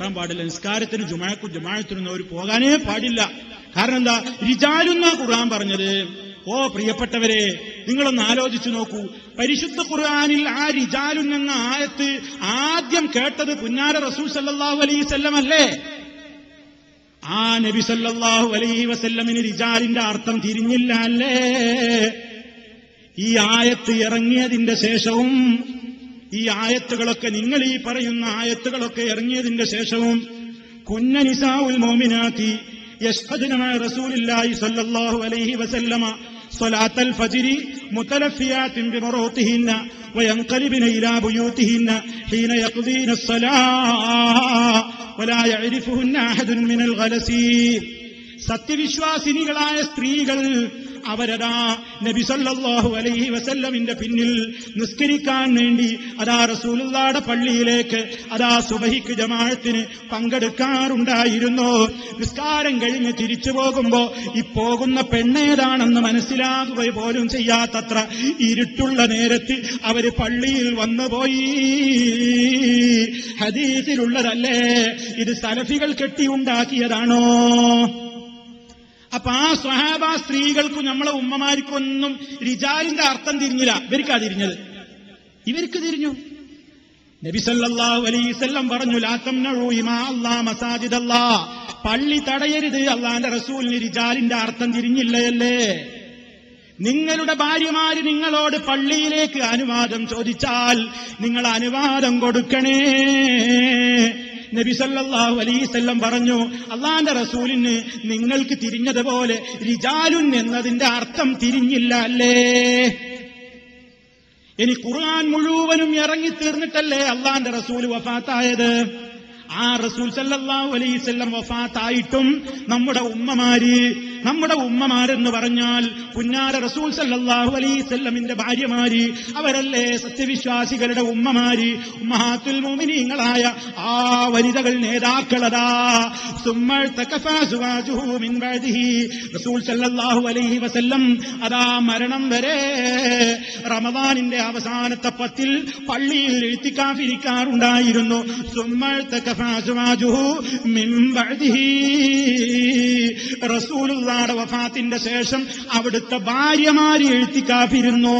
പോകാൻ പാടില്ല. നിസ്കാരത്തിന് ജുമാക്കും ജുമാത്തിനും അവർ പോകാനേ പാടില്ല. കാരണം എന്താ? റിജാലുന്ന ഖുർആൻ പറഞ്ഞത് ഓ പ്രിയപ്പെട്ടവരെ നിങ്ങളൊന്ന് ആലോചിച്ചു നോക്കൂ. പരിശുദ്ധ ഖുർആാനിൽ ആ റിജാലുൻ എന്ന ആയത്ത് ആദ്യം കേട്ടത് പുന്നാര റസൂൽ സല്ലാഹു അലൈഹി അല്ലേ? ആ നബി സല്ലാഹു അലൈഹി വസല്ലമിന് റിജാലിന്റെ അർത്ഥം തിരിഞ്ഞില്ല അല്ലേ? ഈ ആയത്ത് ഇറങ്ങിയതിന്റെ ശേഷവും ഈ ആയത്തുകളൊക്കെ നിങ്ങൾ ഈ പറയുന്ന ആയത്തുകളൊക്കെ ഇറങ്ങിയതിന്റെ ശേഷവും കുന്ന നിസാഉൽ മോമിനാത്തി യഷ്ഹദുന മഅ റസൂലില്ലാഹി സ്വല്ലല്ലാഹു അലൈഹി വസല്ലമ സ്വലാത്തൽ ഫജ്രി മുതലഫിയാത്തിൻ ബിമറൂത്തിഹിന്ന وينقلبن إلى بيوتهن حين يقضين الصلاة ولا يعرفهن أحد من الغلسين സത്യവിശ്വാസിനികളായ സ്ത്രീകൾ അവരതാ നബി സല്ലാഹു അലൈഹി വസല്ലമിന്റെ പിന്നിൽ നിസ്കരിക്കാൻ വേണ്ടി അതാ റസൂലുള്ളാടെ പള്ളിയിലേക്ക് അതാ സുബഹിക്ക് ജമാഴത്തിന് പങ്കെടുക്കാറുണ്ടായിരുന്നു. നിസ്കാരം കഴിഞ്ഞ് തിരിച്ചു പോകുമ്പോ ഈ പോകുന്ന പെണ്ണേതാണെന്ന് മനസ്സിലാകുക പോലും ചെയ്യാത്തത്ര ഇരുട്ടുള്ള നേരത്ത് അവർ പള്ളിയിൽ വന്നുപോയി ഹദീസിലുള്ളതല്ലേ? ഇത് സലഫികൾ കെട്ടിയുണ്ടാക്കിയതാണോ? അപ്പൊ ആ സ്വഹാബ സ്ത്രീകൾക്കും നമ്മളെ ഉമ്മമാർക്കൊന്നും റിജാലിന്റെ അർത്ഥം തിരിഞ്ഞില്ല. ഇവർക്കാ തിരിഞ്ഞത്? ഇവർക്ക് തിരിഞ്ഞു. നബിസല്ലാഹു വസല്ലം പറഞ്ഞു ലാ തംനഉ ഇമാ അല്ലാഹ് മസാജിദല്ലാ. പള്ളി തടയരുത് അള്ളാന്റെ റസൂലിന് റിജാലിന്റെ അർത്ഥം തിരിഞ്ഞില്ലയല്ലേ? നിങ്ങളുടെ ഭാര്യമാര് നിങ്ങളോട് പള്ളിയിലേക്ക് അനുവാദം ചോദിച്ചാൽ നിങ്ങൾ അനുവാദം കൊടുക്കണേ. നബി സല്ലല്ലാഹു അലൈഹിസല്ലം പറഞ്ഞു അള്ളാന്റെ റസൂലിന് നിങ്ങൾക്ക് തിരിഞ്ഞതുപോലെ റിജാലുൻ എന്നതിന്റെ അർത്ഥം തിരിഞ്ഞില്ല അല്ലേ? ഇനി ഖുർആൻ മുഴുവനും ഇറങ്ങി തീർന്നിട്ടല്ലേ അള്ളാന്റെ റസൂൽ വഫാത്തായത്? ആ റസൂൽ സല്ലാഹു അലൈഹിസല്ലം വഫാത്തായിട്ടും നമ്മുടെ ഉമ്മമാര് നമ്മുടെ ഉമ്മമാരെന്ന് പറഞ്ഞാൽ പുന്നാര റസൂൽ സല്ലാഹു അലൈസല്ലമിന്റെ ഭാര്യമാര് അവരല്ലേ സത്യവിശ്വാസികളുടെ ഉമ്മമാര് ഉമ്മഹാത്തുൽ മോമിനിങ്ങളായ ആ വനിതകൾ നേതാക്കളതാ. റസൂൽ സല്ലല്ലാഹു അലൈഹി വസല്ലം അതാ മരണം വരെ റമദാനിന്റെ അവസാനത്തെ പത്തിൽ പള്ളിയിൽ എഴുത്തിക്കാഫിരിക്കാറുണ്ടായിരുന്നു. ബഅദിഹി. റസൂലുള്ളാടെ വഫാത്തിന്റെ ശേഷം അവിടുത്തെ ഭാര്യമാര് എഴുത്തിക്കാപ്പിരുന്നു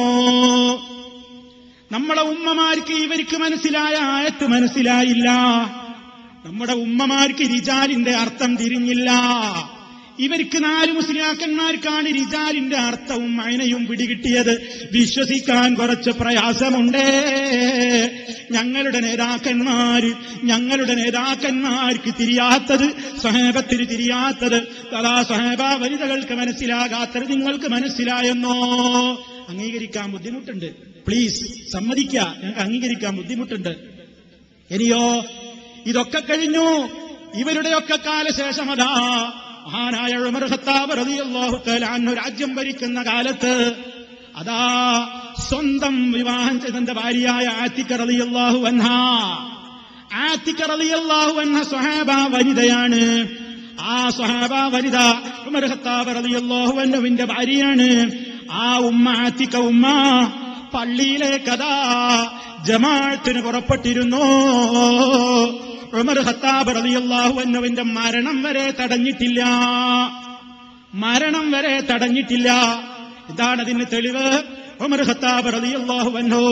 നമ്മളെ ഉമ്മമാർക്ക് ഇവർക്ക് മനസ്സിലായ ആയത്ത് മനസ്സിലായില്ല. നമ്മുടെ ഉമ്മമാർക്ക് റിജാലിന്റെ അർത്ഥം തിരിഞ്ഞില്ല. ഇവർക്ക് നാല് മുസ്ലിയാക്കന്മാർക്കാണ് റിജാലിന്റെ അർത്ഥവും അയനയും പിടികിട്ടിയത് വിശ്വസിക്കാൻ കുറച്ച് പ്രയാസമുണ്ടേ. ഞങ്ങളുടെ നേതാക്കന്മാര് ഞങ്ങളുടെ നേതാക്കന്മാർക്ക് തിരിയാത്തത് സഹേബത്തിന് തിരിയാത്തത് കഥാ സഹേബ വനിതകൾക്ക് മനസ്സിലാകാത്തത് നിങ്ങൾക്ക് മനസ്സിലായെന്നോ? അംഗീകരിക്കാൻ ബുദ്ധിമുട്ടുണ്ട്. പ്ലീസ് സമ്മതിക്കുക. ഞങ്ങൾക്ക് അംഗീകരിക്കാൻ ബുദ്ധിമുട്ടുണ്ട്. ഇനിയോ ഇതൊക്കെ കഴിഞ്ഞു. ഇവരുടെയൊക്കെ കാലശേഷം അതാ മഹാനായ ഉമർ ഖത്താബ് റളിയല്ലാഹു തആല രാജ്യം ഭരിക്കുന്ന കാലത്ത് അതാ സ്വന്തം വിവാഹം ചെയ്തന്റെ ഭാര്യയായ ആത്തിക്ക റളിയല്ലാഹു അൻഹ. ആത്തിക്ക റളിയല്ലാഹു സ്വഹാബ വനിതയാണ്. ആ സ്വഹാബ വനിത ഉമർ ഖത്താബ് റളിയല്ലാഹു അൻഹുവിന്റെ ഭാര്യയാണ്. ആ ഉമ്മ ആത്തിക്ക ഉമ്മ പള്ളിയിലെ കഥ ജമാഅത്തിന് പുറപ്പെട്ടിരുന്നു. ഉമർ ഖത്താബ് റളിയല്ലാഹു മരണം വരെ തടഞ്ഞിട്ടില്ല. മരണം വരെ തടഞ്ഞിട്ടില്ല. ഇതാണ് അതിന് തെളിവ്. ഉമർ ഖത്താബ് റളിയല്ലാഹു അൻഹു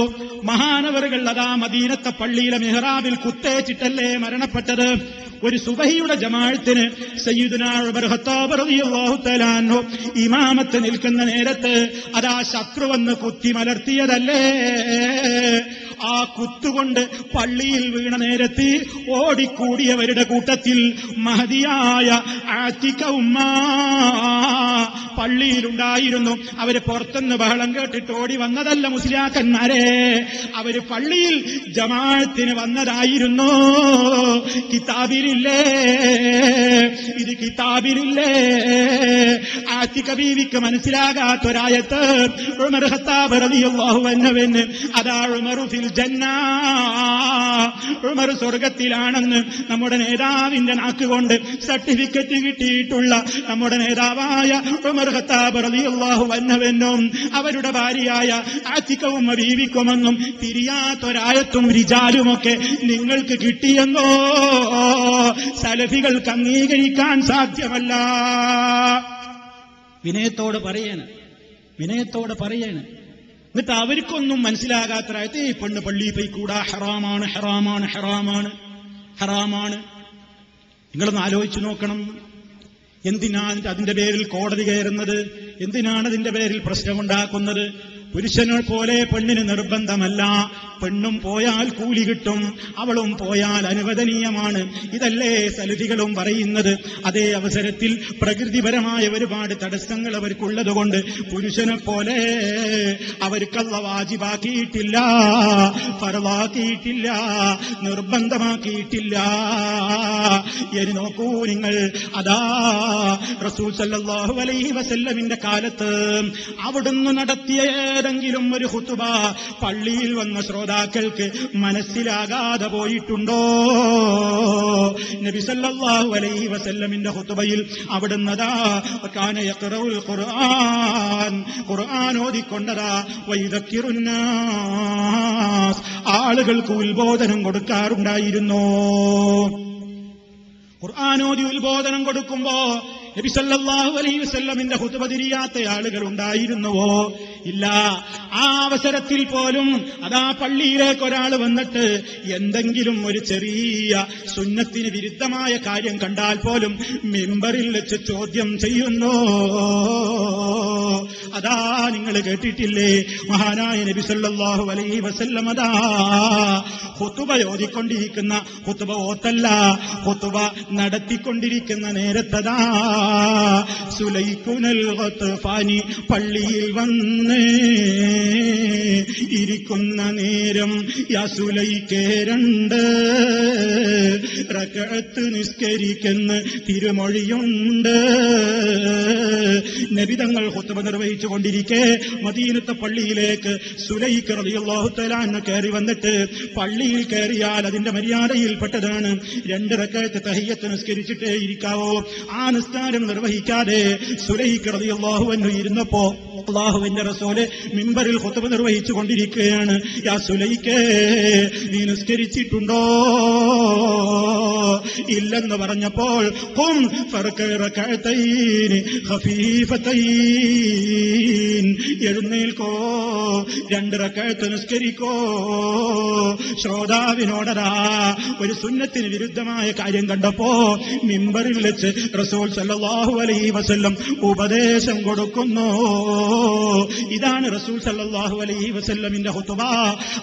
മഹാനവറുകൾ അതാ മദീനത്തെ പള്ളിയിലെ മെഹ്റാബിൽ കുത്തേച്ചിട്ടല്ലേ മരണപ്പെട്ടത്? ഒരു സുബഹിയുടെ ജമാഴത്തിന് സയ്യിദുന ഉമർ ഖത്താബ് റളിയല്ലാഹു തആല ഇമാമത്ത് നിൽക്കുന്ന നേരത്ത് അതാ ശത്രു വന്ന് കുത്തി മലർത്തിയതല്ലേ? ആ കുത്തുകൊണ്ട് പള്ളിയിൽ വീണ നേരത്ത് ഓടിക്കൂടിയവരുടെ കൂട്ടത്തിൽ മഹതിയായ ആറ്റിക്ക ഉമ്മ പള്ളിയിലുണ്ടായിരുന്നു. അവർ പുറത്തുനിന്ന് ബഹളം കേട്ടിട്ട് ഓടി വന്നതല്ല മുസ്ലിയാക്കന്മാരെ. അവർ പള്ളിയിൽ ജമാഅത്തിന് വന്നതായിരുന്നു. കിതാബിലില്ലേ? ഇത് കിതാബിലില്ലേ? ആറ്റിക്ക ബീവിക്ക് മനസ്സിലാകാത്തൊരായത്ത് ഉമർ റളിയല്ലാഹു അതാ ഉമറു ഫിൽ ഉമർ സ്വർഗത്തിലാണെന്ന് നമ്മുടെ നേതാവിന്റെ നാക്കുകൊണ്ട് സർട്ടിഫിക്കറ്റ് കിട്ടിയിട്ടുള്ള നമ്മുടെ നേതാവായ ഉമർ ഖത്താബ് റളിയല്ലാഹു വന്നവെന്നും അവരുടെ ഭാര്യയായ ആത്തിക്കവും ബീവിക്കുമെന്നും തിരിയാത്തൊരായത്തും രിജാലുമൊക്കെ നിങ്ങൾക്ക് കിട്ടിയെന്നോ? സലഫികൾക്ക് അംഗീകരിക്കാൻ സാധ്യമല്ല. വിനയത്തോട് പറയാണ്. വിനയത്തോട് പറയാണ്. എന്നിട്ട് അവർക്കൊന്നും മനസ്സിലാകാത്തരായത് ഈ പെണ്ണ് പോയി കൂടാ ഹറാമാണ് ഹറാമാണ് ഹറാമാണ് ഹറാമാണ്. നിങ്ങളൊന്ന് ആലോചിച്ചു നോക്കണം. എന്തിനാണ് അതിന്റെ പേരിൽ കോടതി കയറുന്നത്? എന്തിനാണ് അതിന്റെ പേരിൽ പ്രശ്നമുണ്ടാക്കുന്നത്? പുരുഷനെ പോലെ പെണ്ണിന് നിർബന്ധമല്ല. പെണ്ണും പോയാൽ കൂലി കിട്ടും. അവളും പോയാൽ അനുവദനീയമാണ്. ഇതല്ലേ സലഫികളും പറയുന്നത്. അതേ അവസരത്തിൽ പ്രകൃതിപരമായ ഒരുപാട് തടസ്സങ്ങൾ അവർക്കുള്ളതുകൊണ്ട് പുരുഷനെ പോലെ അവർക്കല്ല വാജിബാക്കിയിട്ടില്ല ഫറവാക്കിയിട്ടില്ല നിർബന്ധമാക്കിയിട്ടില്ല. ഇനി നോക്കൂ നിങ്ങൾ അതാ റസൂൽ സല്ലല്ലാഹു അലൈഹി വസല്ലമിന്റെ കാലത്ത് അവിടുന്ന് നടത്തിയ ഏതെങ്കിലും ഒരു ഹുത്തുബ പള്ളിയിൽ വന്ന ശ്രോതാക്കൾക്ക് മനസ്സിലാകാതെ പോയിട്ടുണ്ടോ? നബി സല്ലല്ലാഹു അലൈഹി വസല്ലമിന്റെ ഹുത്തുബയിൽ അവിടുന്നതാ ഖുർആൻ ഖുർആൻ ഓതിക്കൊണ്ടതാ ആളുകൾക്ക് ഉത്ബോധനം കൊടുക്കാറുണ്ടായിരുന്നു. ഖുർആാനോദി ഉത്ബോധനം കൊടുക്കുമ്പോ നബി സല്ലല്ലാഹു അലൈഹി വസല്ലമിന്റെ ഹുതുബ തിരിയാത്ത ആളുകൾ ഉണ്ടായിരുന്നുവോ? ഇല്ല. ആ അവസരത്തിൽ പോലും അതാ പള്ളിയിലേക്ക് ഒരാൾ വന്നിട്ട് എന്തെങ്കിലും ഒരു ചെറിയ സുന്നത്തിന് വിരുദ്ധമായ കാര്യം കണ്ടാൽ പോലും മെമ്പറിൽ വെച്ച് ചോദ്യം ചെയ്യുന്നു. അതാ നിങ്ങൾ കേട്ടിട്ടില്ലേ? മഹാനായ നബി സല്ലല്ലാഹു അലൈഹി വസല്ലം അതാ ഹുതുബ ഓതിക്കൊണ്ടിരിക്കുന്ന ഹുത്തുബ ഓത്തല്ല ഹുത്തുബ നടത്തിക്കൊണ്ടിരിക്കുന്ന നേരത്തതാ സുലൈക്കുനൽ പള്ളിയിൽ വന്ന് ഇരിക്കുന്ന നേരം യാ സുലൈക്കേ രണ്ട് റകഅത്ത് നിസ്കരിക്കുന്ന തിരുമൊഴിയുണ്ട്. നബിതങ്ങൾ ഹുത്തുബ നിർവഹിച്ചു കൊണ്ടിരിക്കെ മദീനത്തെ പള്ളിയിലേക്ക് സുലൈക്ക് റളിയല്ലാഹു കയറി വന്നിട്ട് പള്ളിയിൽ കയറിയാൽ അതിന്റെ മര്യാദയിൽപ്പെട്ടതാണ്. രണ്ട് റക്കത്ത് തഹയ്യത്ത് നിസ്കരിച്ചിട്ടേ ഇരിക്കാവോ. ആ നിസ്കാരം നിർവഹിക്കാതെ സുലൈക്ക് റളിയല്ലാഹു ഇരുന്നപ്പോ അള്ളാഹുവിന്റെ റസൂൽ മിമ്പറിൽ ഹുത്തുബ നിർവഹിച്ചു കൊണ്ടിരിക്കുകയാണ് യാ നീ നിസ്കരിച്ചിട്ടുണ്ടോ? ഇല്ലെന്ന് പറഞ്ഞപ്പോൾ എഴുന്നേൽക്കോ രണ്ട് റക്കഴത്ത് നിസ്കരിക്കോ. ശ്രോതാവിനോടരാ ഒരു സുന്നത്തിന് വിരുദ്ധമായ കാര്യം കണ്ടപ്പോ മിമ്പറിൽ വെച്ച് റസൂൽ സല്ലാഹു അലൈ വസല്ലം ഉപദേശം കൊടുക്കുന്നു. ഇതാണ് റസൂൽ സല്ലാഹു അലൈ വസല്ലമിന്റെ ഹുത്തുബ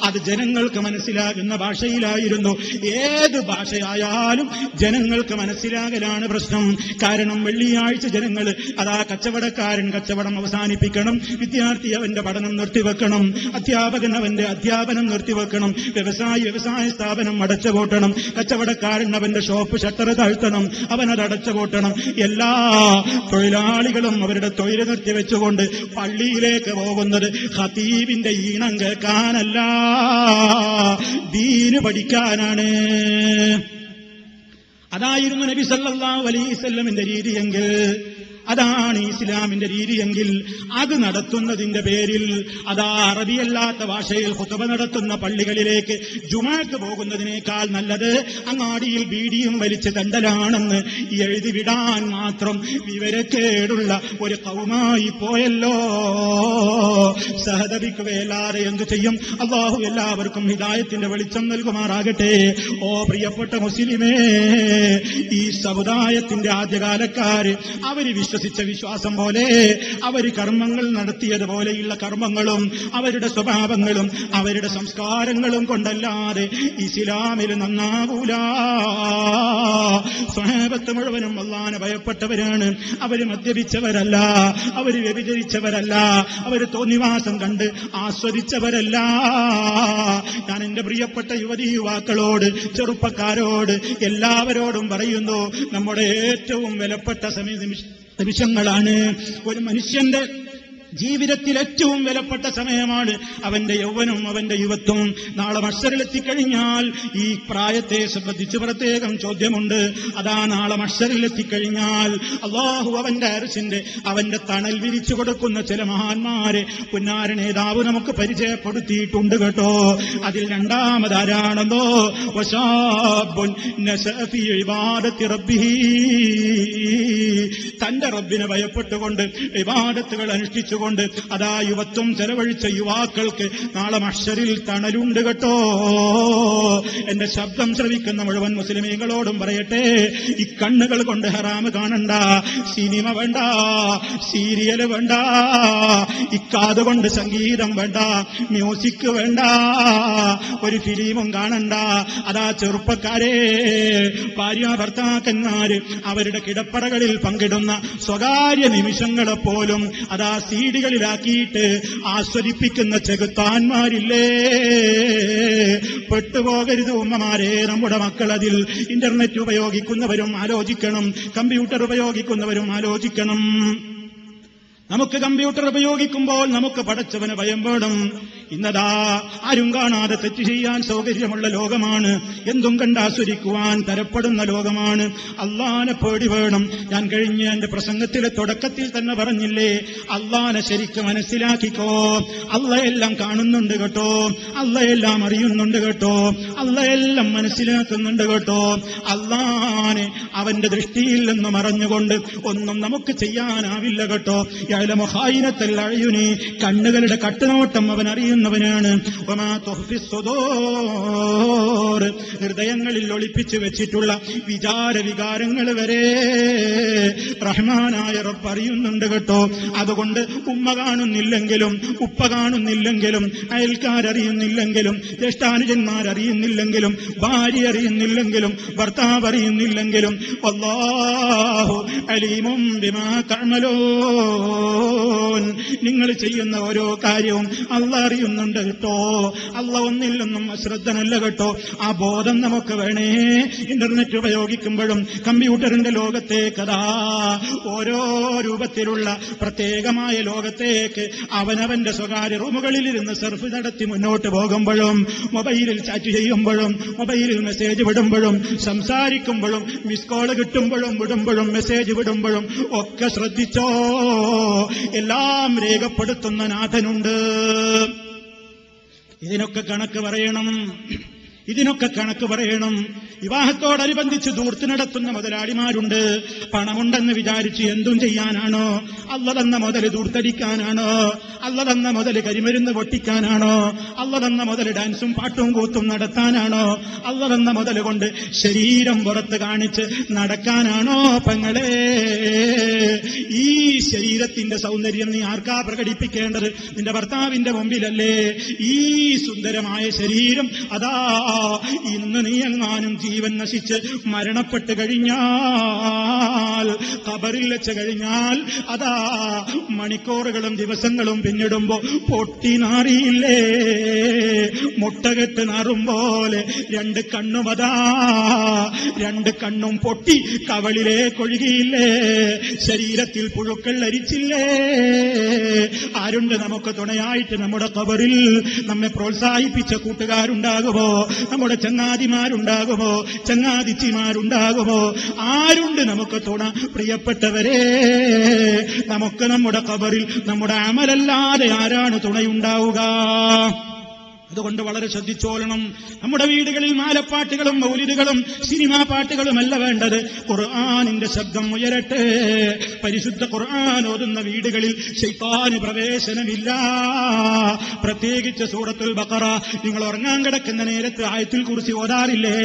അത് ജനങ്ങൾക്ക് മനസ്സിലാകുന്ന ഭാഷയിലായിരുന്നു. ഏത് ഭാഷയായാലും ജനങ്ങൾക്ക് മനസ്സിലാകലാണ് പ്രശ്നം. കാരണം വെള്ളിയാഴ്ച ജനങ്ങൾ അതാ കച്ചവടക്കാരൻ കച്ചവടം അവസാനിപ്പിക്കണം. വിദ്യാർത്ഥി അവന്റെ പഠനം നിർത്തിവെക്കണം. അധ്യാപകൻ അവന്റെ അധ്യാപനം നിർത്തിവെക്കണം. വ്യവസായി വ്യവസായ സ്ഥാപനം അടച്ചുപൂട്ടണം. കച്ചവടക്കാരൻ അവന്റെ ഷോപ്പ് ഷട്ടർ താഴ്ത്തണം. അവനത് അടച്ചുപൂട്ടണം. എല്ലാ തൊഴിലാളികളും അവരുടെ തൊഴിൽ നിർത്തിവെച്ചുകൊണ്ട് പള്ളിയിലേക്ക് പോകുന്നത് ഹതീബിന്റെ ഈണം കേൾക്കാനല്ല. ദീന് പഠിക്കാനാണ്. അതായിരുന്നു നബി സല്ലല്ലാഹു അലൈഹി വസല്ലമിന്റെ രീതിയെങ്കിൽ അതാണ് ഇസ്ലാമിന്റെ രീതിയെങ്കിൽ അത് നടത്തുന്നതിന്റെ പേരിൽ അതാ അറബിയല്ലാത്ത ഭാഷയിൽ ഹുതബ നടത്തുന്ന പള്ളികളിലേക്ക് ജുമാക്ക് പോകുന്നതിനേക്കാൾ നല്ലത് അങ്ങാടിയിൽ ബീഡിയും വലിച്ച് തണ്ടലാണെന്ന് എഴുതിവിടാൻ മാത്രം വിവരക്കേടുള്ള ഒരു കൗമായി പോയല്ലോ. സഹതപിക്കുകയല്ലാതെ എന്തു ചെയ്യും? അള്ളാഹു എല്ലാവർക്കും ഹിദായത്തിന്റെ വെളിച്ചം നൽകുമാറാകട്ടെ. ഓ പ്രിയപ്പെട്ട മുസ്ലിമേ ഈ സമുദായത്തിന്റെ ആദ്യകാലക്കാര് അവർ വിശ്വസിച്ച വിശ്വാസം പോലെ അവർ കർമ്മങ്ങൾ നടത്തിയതുപോലെയുള്ള കർമ്മങ്ങളും അവരുടെ സ്വഭാവങ്ങളും അവരുടെ സംസ്കാരങ്ങളും കൊണ്ടല്ലാതെ ഇസ്ലാമിൽ നന്നാകൂല സ്വഹേബത്ത് മുഴുവനും അള്ളാനെ ഭയപ്പെട്ടവരാണ്. അവർ മദ്യപിച്ചവരല്ല അവർ വ്യഭിചരിച്ചവരല്ല അവർ തോന്നിവാസം കണ്ട് ആസ്വദിച്ചവരല്ല. ഞാൻ എന്റെ പ്രിയപ്പെട്ട യുവതി യുവാക്കളോട് ചെറുപ്പക്കാരോട് എല്ലാവരോടും പറയുന്നു നമ്മുടെ ഏറ്റവും വിലപ്പെട്ട സമയ നിമിഷ- നിമിഷങ്ങളാണ്. ഒരു മനുഷ്യന്റെ ജീവിതത്തിൽ ഏറ്റവും വിലപ്പെട്ട സമയമാണ് അവന്റെ യൗവനം അവന്റെ യുവത്വം. നാളെ മഷറിലെത്തിക്കഴിഞ്ഞാൽ ഈ പ്രായത്തെ സംബന്ധിച്ച് പ്രത്യേകം ചോദ്യമുണ്ട്. അതാ നാളെ മഷറിലെത്തിക്കഴിഞ്ഞാൽ അള്ളാഹു അവന്റെ അരസിന്റെ അവന്റെ തണൽ വിരിച്ചു കൊടുക്കുന്ന ചില മഹാന്മാരെ പുന്നാര നേതാവ് നമുക്ക് പരിചയപ്പെടുത്തിയിട്ടുണ്ട് കേട്ടോ. അതിൽ രണ്ടാമതാരാണെന്നോ ആരാണെന്നോ? തന്റെ റബ്ബിനെ ഭയപ്പെട്ടുകൊണ്ട് വിവാദത്തുകൾ അനുഷ്ഠിച്ചുകൊണ്ട് അതാ യുവത്വം ചെലവഴിച്ച യുവാക്കൾക്ക് നാളെ മഷറിൽ തണലുണ്ട് കേട്ടോ. എന്റെ ശബ്ദം ശ്രവിക്കുന്ന മുഴുവൻ മുസ്ലിമീങ്ങളോടും പറയട്ടെ ഈ കണ്ണുകൾ കൊണ്ട് ഹറാമ് കാണണ്ട സിനിമ വേണ്ട സീരിയൽ വേണ്ട ഇക്കാത് കൊണ്ട് സംഗീതം വേണ്ട മ്യൂസിക് വേണ്ട ഒരു ഫിലിമും കാണണ്ട. അതാ ചെറുപ്പക്കാരെ ഭാര്യ ഭർത്താക്കന്മാര് അവരുടെ കിടപ്പറകളിൽ പങ്കിടുന്ന സ്വകാര്യ നിമിഷങ്ങളെപ്പോലും അതാ അതാ സീഡികളിലാക്കിയിട്ട് ആസ്വദിപ്പിക്കുന്ന ചെകുത്താന്മാരില്ലേ? പെട്ടുപോകരുത് ഉമ്മമാരെ നമ്മുടെ മക്കൾ അതിൽ ഇന്റർനെറ്റ് ഉപയോഗിക്കുന്നവരും ആലോചിക്കണം കമ്പ്യൂട്ടർ ഉപയോഗിക്കുന്നവരും ആലോചിക്കണം. നമുക്ക് കമ്പ്യൂട്ടർ ഉപയോഗിക്കുമ്പോൾ നമുക്ക് പടച്ചവന് ഭയം വേണം. ഇന്നതാ ആരും കാണാതെ തെറ്റ് ചെയ്യാൻ സൗകര്യമുള്ള ലോകമാണ്. എന്തും കണ്ടാസ്വദിക്കുവാൻ തരപ്പെടുന്ന ലോകമാണ്. അള്ളാനെ പേടി വേണം. ഞാൻ കഴിഞ്ഞ എന്റെ പ്രസംഗത്തിലെ തുടക്കത്തിൽ തന്നെ പറഞ്ഞില്ലേ അള്ളാനെ ശരിക്ക് മനസ്സിലാക്കിക്കോ. അള്ളയെല്ലാം കാണുന്നുണ്ട് കേട്ടോ. അള്ളയെല്ലാം അറിയുന്നുണ്ട് കേട്ടോ. അള്ളയെല്ലാം മനസ്സിലാക്കുന്നുണ്ട് കേട്ടോ. അള്ളാനെ അവന്റെ ദൃഷ്ടിയിൽ നിന്ന് മറഞ്ഞുകൊണ്ട് ഒന്നും നമുക്ക് ചെയ്യാനാവില്ല കേട്ടോ. യലമൊഹായിനത്തൽ അഴിയുനി. കണ്ണുകളുടെ കട്ടുനോട്ടം അവൻ തുഹ്ഫി ഹൃദയങ്ങളിൽ ഒളിപ്പിച്ചു വെച്ചിട്ടുള്ള വിചാര വികാരങ്ങൾ വരെ റഹ്മാനായ റബ്ബ് അറിയുന്നുണ്ട് കേട്ടോ. അതുകൊണ്ട് ഉമ്മ കാണുന്നില്ലെങ്കിലും ഉപ്പ കാണുന്നില്ലെങ്കിലും അയൽക്കാരറിയുന്നില്ലെങ്കിലും ജ്യേഷ്ഠാനുജന്മാരറിയുന്നില്ലെങ്കിലും ഭാര്യ അറിയുന്നില്ലെങ്കിലും ഭർത്താവ് അറിയുന്നില്ലെങ്കിലും അല്ലാഹു അലീമും ബിമാ തഅമലൂൻ. നിങ്ങൾ ചെയ്യുന്ന ഓരോ കാര്യവും അല്ല അറിയുന്നുണ്ട് കേട്ടോ. അല്ല ഒന്നില്ലെന്നും അശ്രദ്ധനല്ല കേട്ടോ. ആ ബോധം നമുക്ക് വേണേ. ഇന്റർനെറ്റ് ഉപയോഗിക്കുമ്പോഴും കമ്പ്യൂട്ടറിന്റെ ലോകത്തേക്ക് അതാ ഓരോ രൂപത്തിലുള്ള പ്രത്യേകമായ ലോകത്തേക്ക് അവനവന്റെ സ്വകാര്യ റൂമുകളിലിരുന്ന് സർഫ് നടത്തി മുന്നോട്ട് പോകുമ്പോഴും മൊബൈലിൽ ചാറ്റ് ചെയ്യുമ്പോഴും മൊബൈലിൽ മെസ്സേജ് വിടുമ്പോഴും സംസാരിക്കുമ്പോഴും മിസ് കോൾ കിട്ടുമ്പോഴും വിടുമ്പോഴും മെസ്സേജ് വിടുമ്പോഴും ഒക്കെ ശ്രദ്ധിച്ചോ? എല്ലാം രേഖപ്പെടുത്തുന്ന നാഥനുണ്ട്. ഇതിനൊക്കെ കണക്ക് പറയണം. ഇതിനൊക്കെ കണക്ക് പറയണം. വിവാഹത്തോടനുബന്ധിച്ച് ദൂർത്ത് നടത്തുന്ന മുതലാളിമാരുണ്ട്. പണമുണ്ടെന്ന് വിചാരിച്ച് എന്തും ചെയ്യാനാണോ? അല്ല തന്ന മുതൽ ദൂർത്തടിക്കാനാണോ അല്ല തന്ന മുതൽ കരിമരുന്ന് പൊട്ടിക്കാനാണോ? അല്ല തന്ന മുതൽ ഡാൻസും പാട്ടും കൂത്തും നടത്താനാണോ? അല്ല തന്ന മുതൽ കൊണ്ട് ശരീരം പുറത്ത് കാണിച്ച് നടക്കാനാണോ പെങ്ങളെ? ഈ ശരീരത്തിന്റെ സൗന്ദര്യം നീ ആർക്കാ പ്രകടിപ്പിക്കേണ്ടത്? നിന്റെ ഭർത്താവിന്റെ മുമ്പിലല്ലേ? ഈ സുന്ദരമായ ശരീരം അതാ ഇന്ന് നീ എങ്ങാനും ജീവൻ നശിച്ച് മരണപ്പെട്ട് കഴിഞ്ഞാൽ കബറിൽ വെച്ച് കഴിഞ്ഞാൽ അതാ മണിക്കൂറുകളും ദിവസങ്ങളും പിന്നിടുമ്പോ പൊട്ടി നാറിയില്ലേ? മുട്ടകെട്ട് നാറും പോലെ രണ്ട് കണ്ണും അതാ രണ്ട് കണ്ണും പൊട്ടി കവളിലെ കൊഴുകിയില്ലേ? ശരീരത്തിൽ പുഴുക്കൾ അരിച്ചില്ലേ? ആരുണ്ട് നമുക്ക് തുണയായിട്ട് നമ്മുടെ കബറിൽ നമ്മെ പ്രോത്സാഹിപ്പിച്ച കൂട്ടുകാരുണ്ടാകുമോ? നമ്മുടെ ചങ്ങാതിമാരുണ്ടാകുമോ? ചങ്ങാതിച്ചിമാരുണ്ടാകുമോ? ആരുണ്ട് നമുക്ക് തുണ? പ്രിയപ്പെട്ടവരെ നമുക്ക് നമ്മുടെ കബറിൽ നമ്മുടെ അമലല്ലാതെ ആരാണ് തുണയുണ്ടാവുക? അതുകൊണ്ട് വളരെ ശ്രദ്ധിച്ചോളണം. നമ്മുടെ വീടുകളിൽ മാലപ്പാട്ടുകളും മൗലിദുകളും സിനിമാ പാട്ടുകളും അല്ല വേണ്ടത്. ഖുർആാനിന്റെ ശബ്ദം ഉയരട്ടെ. പരിശുദ്ധ ഖുർആൻ ഓതുന്ന വീടുകളിൽ ശൈത്താന് പ്രവേശനമില്ല. പ്രത്യേകിച്ച് സൂറത്തുൽ ബക്കറ നിങ്ങൾ ഉറങ്ങാൻ കിടക്കുന്ന നേരത്ത് ആയത്തിൽ കുറിച്ച് ഓതാറില്ലേ?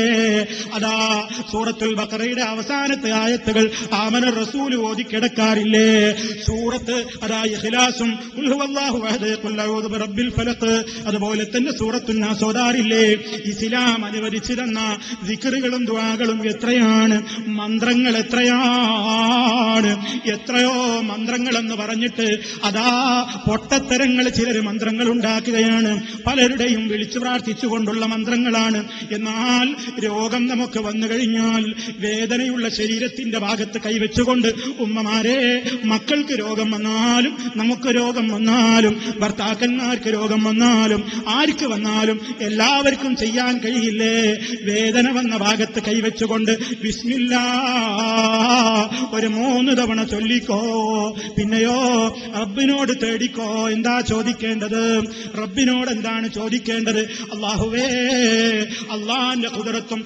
അതാ സൂറത്തുൽ ബക്കറയുടെ അവസാനത്തെ ആയത്തുകൾ ആമന റസൂൽ ഓതി കിടക്കാറില്ലേ? സൂറത്ത് അതാ ഇഖ്ലാസും അതുപോലെ തന്നെ വലിയ സൂറത്തുൽ നാസോദാറില്ലേ? ഇസ്ലാം അനുവദിച്ചു തന്ന ദിക്കറുകളും ദ്വാകളും എത്രയാണ്? മന്ത്രങ്ങൾ എത്രയാണ്? എത്രയോ മന്ത്രങ്ങൾ എന്ന് പറഞ്ഞിട്ട് അതാ പൊട്ടത്തരങ്ങൾ ചിലർ മന്ത്രങ്ങൾ ഉണ്ടാക്കുകയാണ്. പലരുടെയും വിളിച്ചു പ്രാർത്ഥിച്ചുകൊണ്ടുള്ള മന്ത്രങ്ങളാണ്. എന്നാൽ രോഗം നമുക്ക് വന്നു കഴിഞ്ഞാൽ വേദനയുള്ള ശരീരത്തിന്റെ ഭാഗത്ത് കൈവച്ചുകൊണ്ട് ഉമ്മമാരെ മക്കൾക്ക് രോഗം വന്നാലും നമുക്ക് രോഗം വന്നാലും ഭർത്താക്കന്മാർക്ക് രോഗം വന്നാലും ആർക്ക് വന്നാലും എല്ലാവർക്കും ചെയ്യാൻ കഴിയില്ലേ? വേദന വന്ന ഭാഗത്ത് കൈവച്ചുകൊണ്ട് വിസ്മില്ല ഒരു മൂന്ന് തവണ ചൊല്ലിക്കോ പിന്നെയോ റബ്ബിനോട് തേടിക്കോ എന്താ ചോദിക്കേണ്ടത്? റബ്ബിനോട് എന്താണ് ചോദിക്കേണ്ടത്? അള്ളാഹുവേ അള്ളാന്റെ കുതിരത്വം